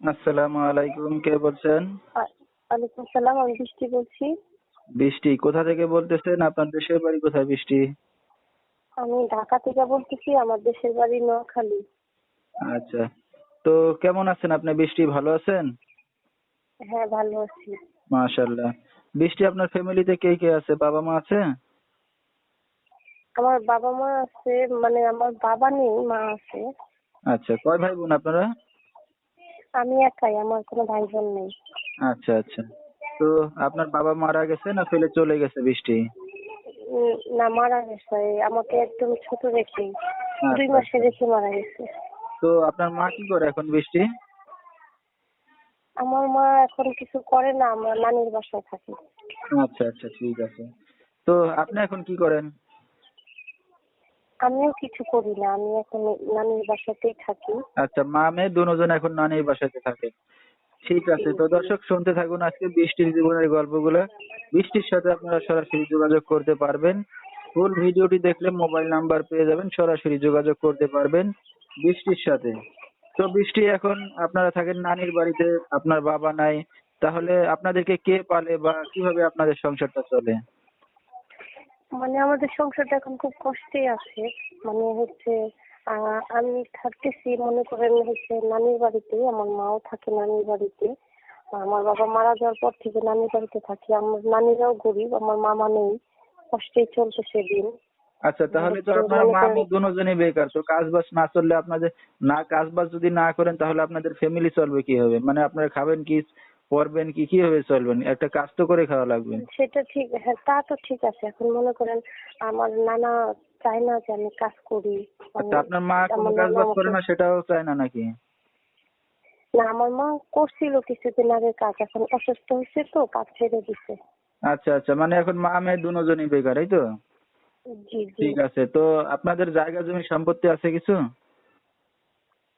আসসালামু আলাইকুম কে বলছেন? ওয়ালাইকুম সালাম আমি বৃষ্টি বলছি। বৃষ্টি কোথা থেকে বলতেছেন? আপনার দেশের বাড়ি কোথায় বৃষ্টি? আমি ঢাকা থেকে বলতেছি আমার দেশের বাড়ি নোয়াখালী। আচ্ছা তো কেমন আছেন আপনি? বৃষ্টি ভালো আছেন? হ্যাঁ ভালো আছি। মাশাল্লাহ বৃষ্টি আপনার ফ্যামিলিতে কে কে আছে? বাবা মা আছে? আমার বাবা মা আছে মানে আমার বাবা নেই মা আছে। আচ্ছা কয় ভাই বোন আপনারা? আমি একাই আমার কোনো ভাই বোন নেই। আচ্ছা আচ্ছা। তো আপনার বাবা মারা গেছে না ফেলে চলে গেছে বৃষ্টি? উম, না মারা গেছে। আমাকে একদম ছোট রেখে দুই আচ্ছা, মাসে আচ্ছা। রেখে মারা গেছে। তো আপনার মা কি করে এখন বৃষ্টি? আমার মা এখন কিছু করে না আমার নানির বাসায় থাকি। আচ্ছা আচ্ছা ঠিক আছে। তো আপনি এখন কি করেন? আমিও কিছু করি না, আমি এখন নানির বাসাতেই থাকি। আচ্ছা মা মেয়ে দুজন এখন নানির বাসাতে থাকে। ঠিক আছে, তো দর্শক, শুনতে থাকুন আজকে বৃষ্টির জীবনের গল্পগুলো। বৃষ্টির সাথে আপনারা সরাসরি যোগাযোগ করতে পারবেন। ফুল ভিডিওটি দেখলে মোবাইল নাম্বার পেয়ে যাবেন, সরাসরি যোগাযোগ করতে পারবেন বৃষ্টির সাথে। তো বৃষ্টি এখন, আপনারা থাকেন নানির বাড়িতে, আপনার বাবা নাই। তাহলে আপনাদেরকে কে পালে বা কীভাবে আপনাদের সংসারটা চলে? মানে আমাদের সংসারটা এখন খুব কষ্টে আছে। মানে হচ্ছে আমি থাকতেছি মনে করেন হচ্ছে নানির বাড়িতে আমার মাও থাকে নানির বাড়িতে। আমার বাবা মারা যাওয়ার পর থেকে নানির বাড়িতে থাকি। আমার নানিরাও গরিব আমার মামা নেই। কষ্টেই চলতেছে দিন আচ্ছা তাহলে তো আপনার মা দুজনেই বেকার তো কাজ বাজ না চললে আপনাদের না কাজ বাজ যদি না করেন তাহলে আপনাদের ফ্যামিলি চলবে কীভাবে? মানে আপনারা খাবেন কি পরবেন কি কীভাবে চলবেন? একটা কাজ তো করে খাওয়া লাগবে। সেটা ঠিক হ্যাঁ তা তো ঠিক আছে। এখন মনে করেন আমার নানা চায় না যে আমি কাজ করি। আচ্ছা আপনার মা কোনো কাজ বাজ করে না সেটাও চায় না নাকি? না আমার মা করছিল কিছুদিন আগে কাজ এখন অসুস্থ হয়েছে তো কাজ ছেড়ে দিছে। আচ্ছা আচ্ছা মানে এখন মা মেয়ে দুজনই বেকার এই তো? ঠিক আছে তো আপনাদের জায়গা জমি সম্পত্তি আছে কিছু?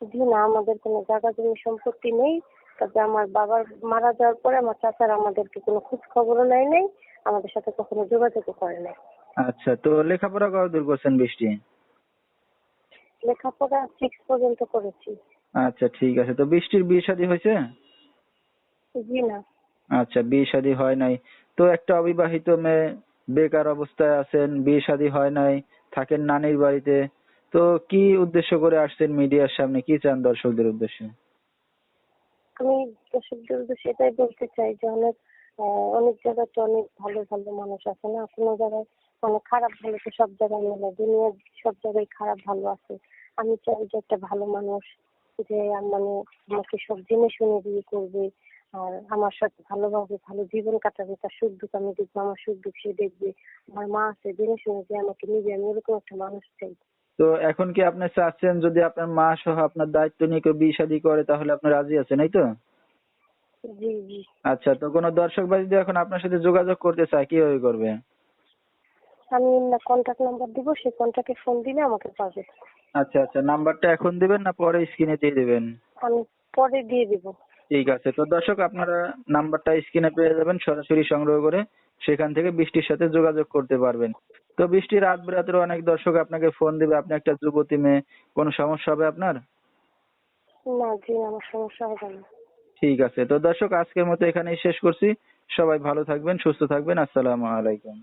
জি না আমাদের কোনো জায়গা জমি সম্পত্তি নেই। তবে আমার বাবার মারা যাওয়ার পরে আমার চাচারা আমাদেরকে কোনো খোঁজ খবরও নেয় নাই আমাদের সাথে কখনো যোগাযোগও করে নাই। আচ্ছা তো লেখাপড়া কতদূর করছেন বৃষ্টি? লেখাপড়া সিক্স পর্যন্ত করেছি। আচ্ছা ঠিক আছে। তো বৃষ্টির বিয়ে শাদী হয়েছে? জি না। আচ্ছা বিয়ে শাদী হয় নাই। তো একটা অবিবাহিত মেয়ে বেকার অবস্থায় আছেন বিয়ে শাদী হয় নাই থাকেন নানির বাড়িতে। তো কি উদ্দেশ্য করে আসছেন মিডিয়ার সামনে? কি চান দর্শকদের উদ্দেশ্যে? আমি দর্শকদের উদ্দেশ্যে এটাই বলতে চাই যে অনেক অনেক জায়গায় তো অনেক ভালো ভালো মানুষ আছে না? কোনো জায়গায় মানে খারাপ ভালো তো সব জায়গায় মেলে, দুনিয়ার সব জায়গায় খারাপ, ভালো আছে। আমি চাই যে একটা ভালো মানুষ যে মানে আমাকে সব জেনে শুনে বিয়ে করবে, আর আমার সাথে ভালোভাবে ভালো জীবন কাটাবে, তার সুখ দুঃখ আমি দেখব, আমার সুখ দুঃখ সে দেখবে, আমার মা আছে জেনে শুনে যে আমাকে নিবে, আমি ওরকম একটা মানুষ চাই। তো এখন কি আপনি চাচ্ছেন যদি আপনার মা সহ আপনার দায়িত্ব নিয়ে কেউ বিয়ে শাদী করে তাহলে আপনি রাজি আছেন এই তো? জি জি। আচ্ছা তো কোনো দর্শক বা যদি এখন আপনার সাথে যোগাযোগ করতে চায় কীভাবে করবে? আমি কন্ট্যাক্ট নাম্বার দিব সেই কন্ট্যাক্টে ফোন দিলে আমাকে পাবে। আচ্ছা আচ্ছা নাম্বারটা এখন দিবেন না পরে স্ক্রিনে দিয়ে দিবেন? আমি পরে দিয়ে দিব। ঠিক আছে তো দর্শক আপনারা নাম্বারটা স্ক্রিনে পেয়ে যাবেন সরাসরি সংগ্রহ করে সেখান থেকে বৃষ্টির সাথে যোগাযোগ করতে পারবেন। তো বৃষ্টি রাত বিরাতের অনেক দর্শক আপনাকে ফোন দিবে। আপনি একটা যুবতী মেয়ে কোনো সমস্যা হবে আপনার? না জি আমার সমস্যা হবে না। ঠিক আছে। তো দর্শক আজকের মতো এখানেই শেষ করছি। সবাই ভালো থাকবেন সুস্থ থাকবেন। আসসালামু আলাইকুম।